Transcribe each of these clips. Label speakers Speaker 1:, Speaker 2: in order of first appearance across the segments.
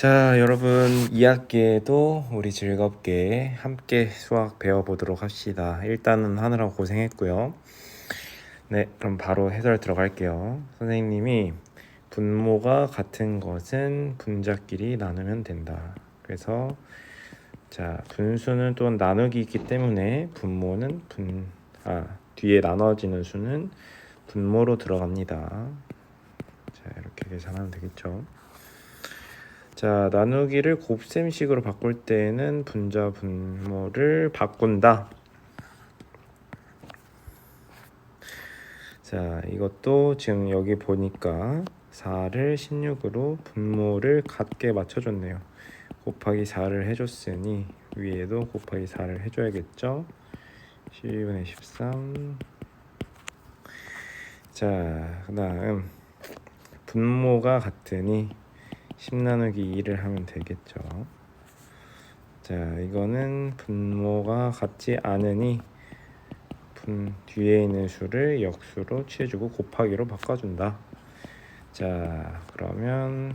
Speaker 1: 자, 여러분 2학기에도 우리 즐겁게 함께 수학 배워보도록 합시다. 일단은 하느라 고생했고요. 네, 그럼 바로 해설 들어갈게요. 선생님이 분모가 같은 것은 분자끼리 나누면 된다. 그래서 자, 분수는 또 나누기 있기 때문에 분모는 분, 아, 뒤에 나눠지는 수는 분모로 들어갑니다. 자, 이렇게 계산하면 되겠죠. 자, 나누기를 곱셈식으로 바꿀 때는 분자 분모를 바꾼다. 자, 이것도 지금 여기 보니까 4를 16으로 분모를 같게 맞춰줬네요. 곱하기 4를 해줬으니 위에도 곱하기 4를 해줘야겠죠. 12분의 13. 자, 그 다음 분모가 같으니 10 나누기 2를 하면 되겠죠. 자, 이거는 분모가 같지 않으니 분 뒤에 있는 수를 역수로 취해주고 곱하기로 바꿔준다. 자, 그러면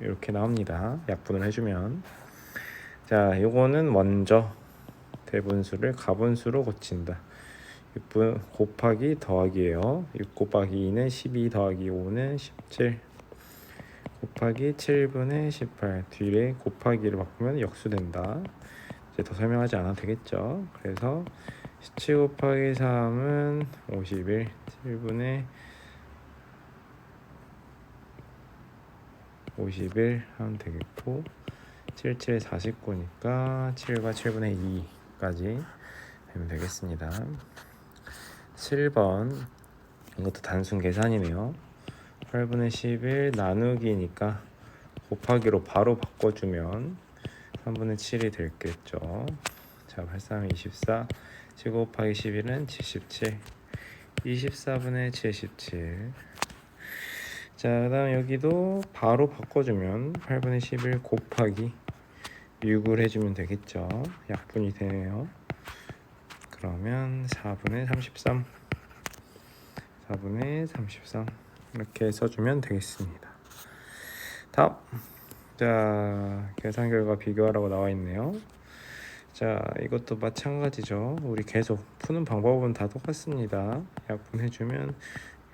Speaker 1: 이렇게 나옵니다. 약분을 해주면 자, 요거는 먼저 대분수를 가분수로 고친다. 6분 곱하기 더하기예요. 6 곱하기 2는 12 더하기 5는 17 곱하기 7분의 18 뒤에 곱하기를 바꾸면 역수된다. 이제 더 설명하지 않아도 되겠죠. 그래서 17 곱하기 3은 51 7분의 51 하면 되겠고 77 49니까 7과 7분의 2까지 되면 되겠습니다. 7번 이것도 단순 계산이네요. 8분의 11 나누기니까 곱하기로 바로 바꿔주면 3분의 7이 되겠죠. 자, 8, 3, 24. 7 곱하기 11은 77. 24분의 77. 자, 그 다음 여기도 바로 바꿔주면 8분의 11 곱하기 6을 해주면 되겠죠. 약분이 되네요. 그러면 4분의 33. 4분의 33. 이렇게 써주면 되겠습니다. 다음 자 계산 결과 비교하라고 나와 있네요. 자 이것도 마찬가지죠. 우리 계속 푸는 방법은 다 똑같습니다. 약분해주면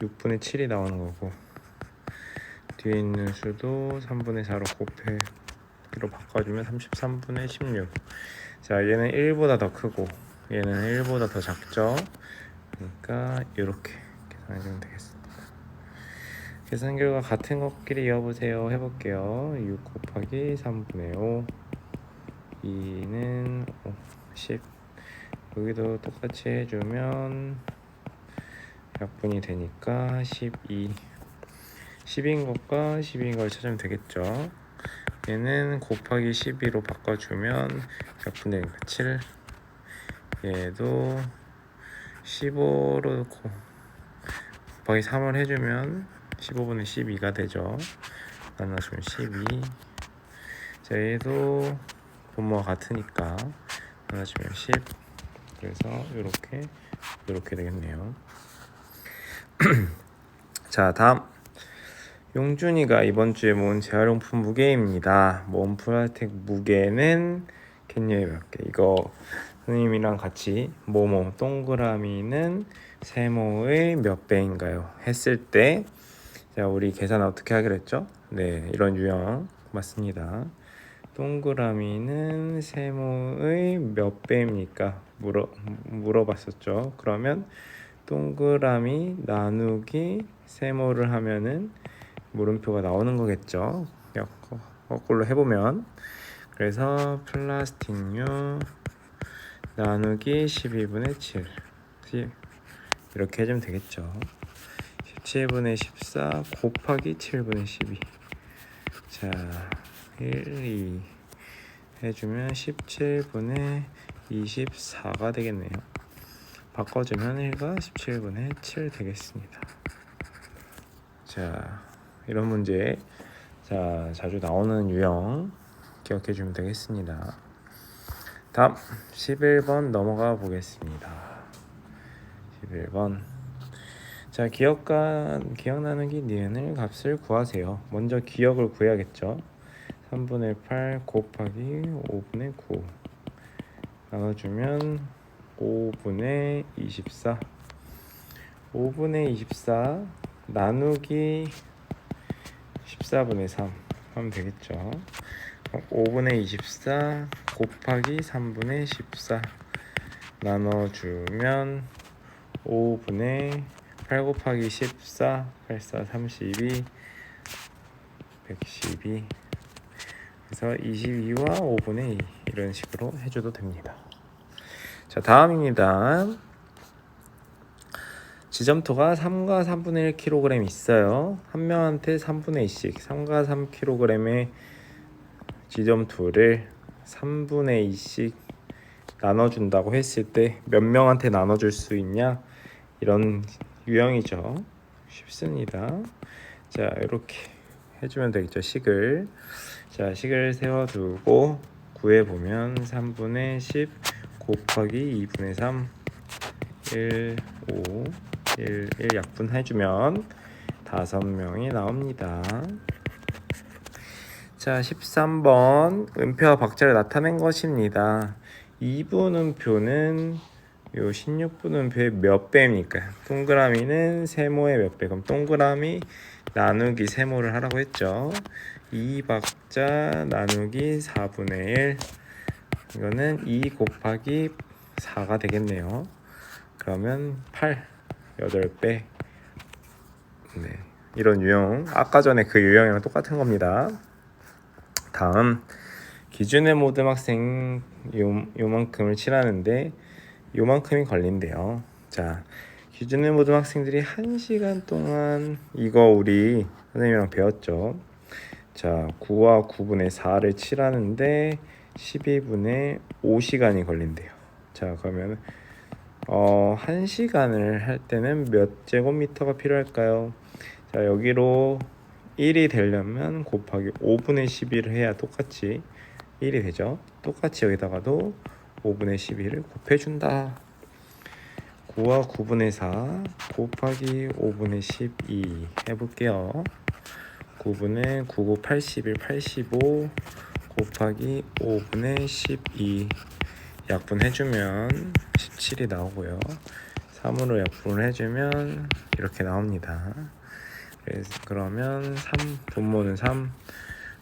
Speaker 1: 6분의 7이 나오는 거고 뒤에 있는 수도 3분의 4로 곱해기로 바꿔주면 33분의 16. 자 얘는 1보다 더 크고 얘는 1보다 더 작죠. 그러니까 이렇게 계산해주면 되겠습니다. 계산 결과 같은 것끼리 이어보세요. 해볼게요. 6 곱하기 3분의 5 2는 5, 10 여기도 똑같이 해주면 약분이 되니까 12 10인 것과 12인 걸 찾으면 되겠죠. 얘는 곱하기 12로 바꿔주면 약분되니까 7 얘도 15로 곱하기 3을 해주면 15분의 12가 되죠. 나눠주면 12. 자, 얘도 분모가 같으니까 나눠주면 10. 그래서 이렇게 이렇게 되겠네요. 자, 다음 용준이가 이번 주에 모은 재활용품 무게입니다. 모은 플라텍 무게는 캔여에 몇 개? 이거 선생님이랑 같이 모모 동그라미는 세모의 몇 배인가요? 했을 때 자, 우리 계산 어떻게 하기로 했죠? 네, 이런 유형 맞습니다. 동그라미는 세모의 몇 배입니까? 물어 물어봤었죠. 그러면 동그라미 나누기 세모를 하면은 물음표가 나오는 거겠죠. 거꾸로 해보면 그래서 플라스틱류 나누기 12분의 7 이렇게 해주면 되겠죠. 17분의 14 곱하기 7분의 12 자, 1, 2 해주면 17분의 24가 되겠네요. 바꿔주면 1과 17분의 7 되겠습니다. 자, 이런 문제 자 자주 나오는 유형 기억해 주면 되겠습니다. 다음 11번 넘어가 보겠습니다. 11번 자 기억과 기억 나누기 니은을 값을 구하세요. 먼저 기억을 구해야겠죠. 3분의 8 곱하기 5분의 9 나눠주면 5분의 24 5분의 24 나누기 14분의 3 하면 되겠죠 5분의 24 곱하기 3분의 14 나눠주면 5분의 8 곱하기 14 84 32 112 그래서 22와 5분의 2 이런 식으로 해줘도 됩니다. 자 다음입니다. 지점토가 3과 3분의 1kg 있어요. 한 명한테 3분의 2씩 3과 3kg의 지점토를 3분의 2씩 나눠준다고 했을 때 몇 명한테 나눠줄 수 있냐? 이런 유형이죠. 쉽습니다. 자 이렇게 해주면 되겠죠 식을. 자 식을 세워두고 구해보면 3분의 10 곱하기 2분의 3 1 5 1 1 약분해주면 다섯 명이 나옵니다. 자 13번 음표와 박자를 나타낸 것입니다. 2분 음표는 요 16분 음표의 몇 배입니까? 동그라미는 세모의 몇 배? 그럼 동그라미 나누기 세모를 하라고 했죠. 2박자 나누기 4분의 1 이거는 2 곱하기 4가 되겠네요. 그러면 8 8배 네 이런 유형 아까 전에 그 유형이랑 똑같은 겁니다. 다음 기준의 모든 학생 요, 요만큼을 칠하는데 요만큼이 걸린대요. 자, 기준의 모든 학생들이 1시간 동안 이거 우리 선생님이랑 배웠죠. 자, 9와 9분의 4를 칠하는데 12분의 5시간이 걸린대요. 자, 그러면 어, 1시간을 할 때는 몇 제곱미터가 필요할까요? 자, 여기로 1이 되려면 곱하기 5분의 11을 해야 똑같이 1이 되죠. 똑같이 여기다가도 5분의 11을 곱해준다. 9와 9분의 4 곱하기 5분의 12 해볼게요. 9분의 9, 9, 81, 85 곱하기 5분의 12 약분해주면 17이 나오고요. 3으로 약분을 해주면 이렇게 나옵니다. 그래서 그러면 3 분모는 3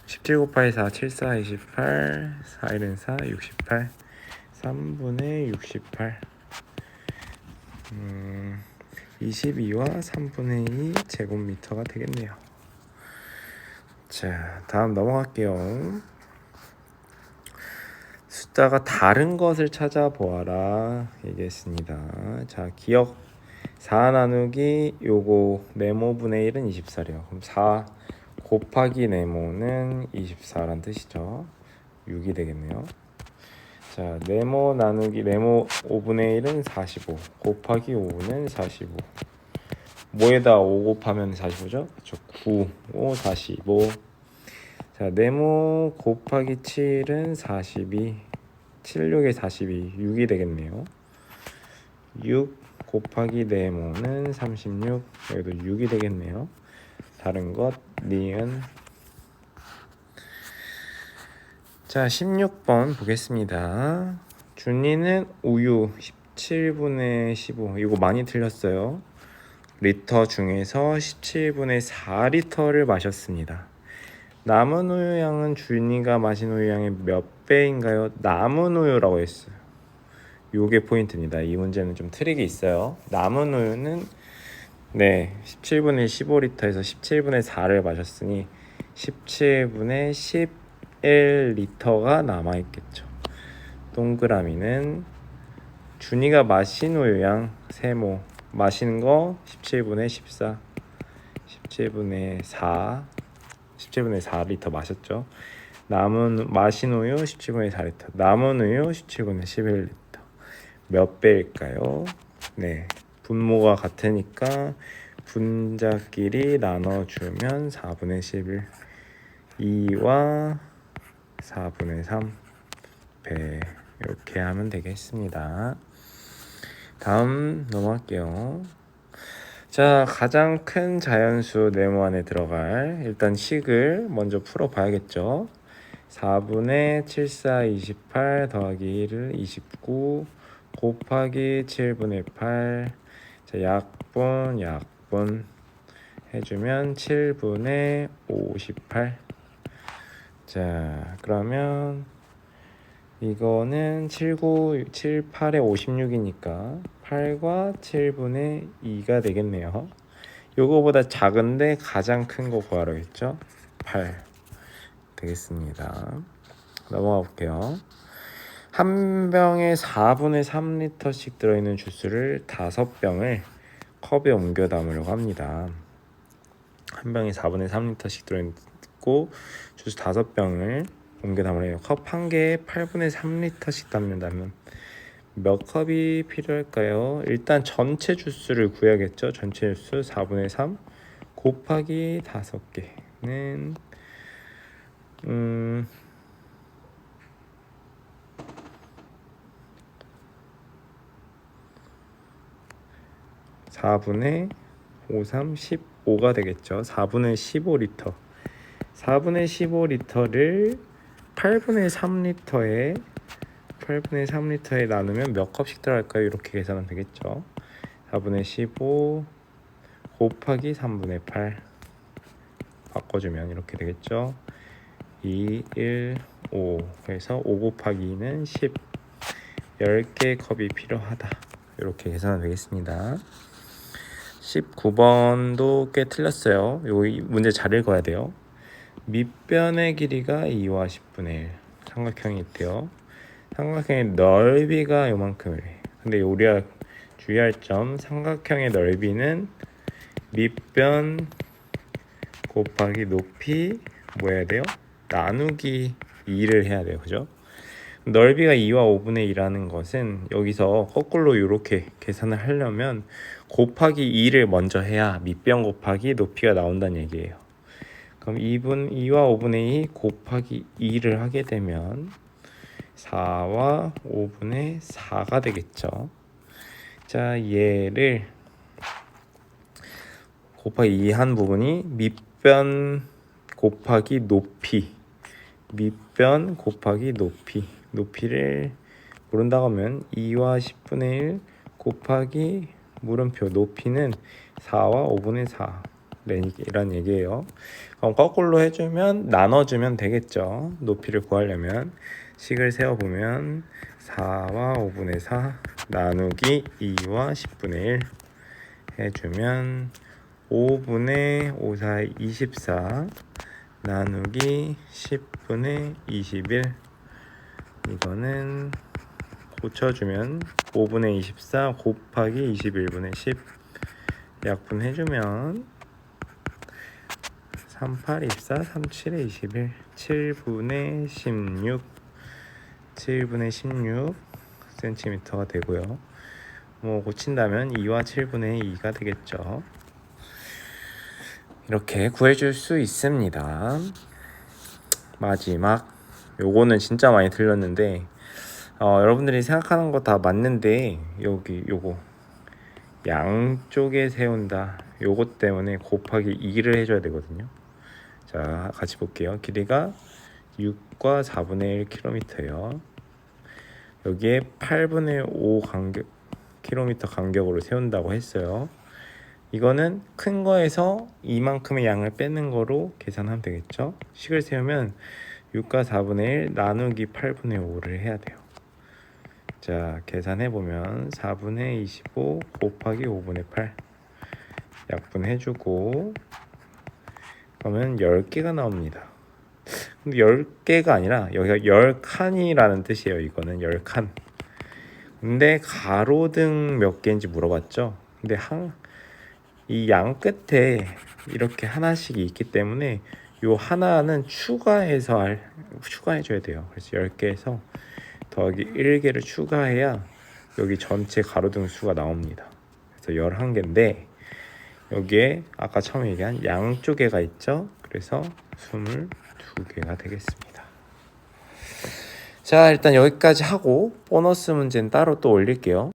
Speaker 1: 17 곱하기 4 7, 4, 28 4, 1은 4, 68 3분의 68 음, 22와 3분의 2 제곱미터가 되겠네요. 자 다음 넘어갈게요. 숫자가 다른 것을 찾아보아라 얘기했습니다. 자 기억 4 나누기 요거 네모분의 1은 24래요. 그럼 4 곱하기 네모는 24란 뜻이죠. 6이 되겠네요 자 네모 나누기 네모 5분의 1은 45 곱하기 5는 45 뭐에다 5 곱하면 45죠? 그렇죠 9, 5, 45 자, 네모 곱하기 7은 42 7, 6에 42 6이 되겠네요. 6 곱하기 네모는 36 여기도 6이 되겠네요. 다른 것 니은 자 16번 보겠습니다. 준이는 우유 17분의 15 이거 많이 틀렸어요. 리터 중에서 17분의 4리터를 마셨습니다. 남은 우유 양은 준이가 마신 우유 양의 몇 배인가요? 남은 우유라고 했어요. 요게 포인트입니다. 이 문제는 좀 트릭이 있어요. 남은 우유는 네, 17분의 15리터에서 17분의 4를 마셨으니 17분의 11리터가 남아 있겠죠. 동그라미는 준이가 마신 우유양 세모. 마시는 거 17분의 14 17분의 4 17분의 4리터 마셨죠. 남은 마신 우유 17분의 4리터. 남은 우유 17분의 11리터. 몇 배일까요? 네, 분모가 같으니까 분자끼리 나눠주면 4분의 11 2와 4분의 3배 이렇게 하면 되겠습니다. 다음 넘어갈게요. 자 가장 큰 자연수 네모 안에 들어갈 일단 식을 먼저 풀어 봐야겠죠. 4분의 7, 4, 28 더하기 1, 29 곱하기 7분의 8 자, 약분, 약분 해주면 7분의 58 자, 그러면 이거는 79, 7, 8에 56이니까 8과 7분의 2가 되겠네요. 요거보다 작은데 가장 큰 거 구하라 했죠? 8 되겠습니다. 넘어가 볼게요. 한 병에 4분의 3리터씩 들어있는 주스를 5병을 컵에 옮겨 담으려고 합니다. 한 병에 4분의 3리터씩 들어있 고 주스 5병을 옮겨 담으래요. 컵 한 개에 8분의 3리터씩 담는다면 몇 컵이 필요할까요? 일단 전체 주스를 구해야겠죠. 전체 주스 4분의 3 곱하기 5개는 음 4분의 5, 3, 15가 되겠죠. 4분의 15리터. 4분의 15리터를 8분의 3리터에 8분의 3리터에 나누면 몇 컵씩 들어갈까요? 이렇게 계산하면 되겠죠. 4분의 15 곱하기 3분의 8 바꿔주면 이렇게 되겠죠. 2, 1, 5 그래서 5 곱하기 2는 10 10개의 컵이 필요하다. 이렇게 계산하면 되겠습니다. 19번도 꽤 틀렸어요. 요 문제 잘 읽어야 돼요. 밑변의 길이가 2와 10분의 1 삼각형이 있대요. 삼각형의 넓이가 요만큼이래. 근데 우리가 주의할 점 삼각형의 넓이는 밑변 곱하기 높이 뭐 해야 돼요? 나누기 2를 해야 돼요. 그죠? 넓이가 2와 5분의 2라는 것은 여기서 거꾸로 이렇게 계산을 하려면 곱하기 2를 먼저 해야 밑변 곱하기 높이가 나온다는 얘기예요. 그럼 2분 2와 5분의 2 곱하기 2를 하게 되면 4와 5분의 4가 되겠죠. 자, 얘를 곱하기 2 한 부분이 밑변 곱하기 높이 밑변 곱하기 높이 높이를 모른다고 하면 2와 10분의 1 곱하기 물음표 높이는 4와 5분의 4 이란 얘기예요. 그럼 거꾸로 해주면 나눠주면 되겠죠. 높이를 구하려면 식을 세워보면 4와 5분의 4 나누기 2와 10분의 1 해주면 5분의 5, 4, 24 나누기 10분의 21 이거는 고쳐주면 5분의 24 곱하기 21분의 10 약분해주면 38, 24, 37에 21 7분의 16 7분의 16 cm가 되고요. 뭐 고친다면 2와 7분의 2가 되겠죠. 이렇게 구해줄 수 있습니다. 마지막. 요거는 진짜 많이 틀렸는데 어, 여러분들이 생각하는 거 다 맞는데 여기 요거. 양쪽에 세운다. 요것 때문에 곱하기 2를 해줘야 되거든요 자 같이 볼게요. 길이가 6과 4분의 1km예요. 여기에 8분의 5 간격 킬로미터 간격으로 세운다고 했어요. 이거는 큰 거에서 이만큼의 양을 빼는 거로 계산하면 되겠죠? 식을 세우면 6과 4분의 1 나누기 8분의 5를 해야 돼요. 자, 계산해 보면 4분의 25 곱하기 5분의 8 약분해 주고 그러면 10개가 나옵니다. 근데 10개가 아니라 여기가 10칸이라는 뜻이에요. 이거는 10칸. 근데 가로등 몇 개인지 물어봤죠. 근데 이양 끝에 이렇게 하나씩 있기 때문에 요 하나는 추가해서 알, 추가해 줘야 돼요. 그래서 10개에서 더하기 1개를 추가해야 여기 전체 가로등 수가 나옵니다. 그래서 11개인데 여기에 아까 처음에 얘기한 양쪽에가 있죠. 그래서 22개가 되겠습니다. 자 일단 여기까지 하고 보너스 문제는 따로 또 올릴게요.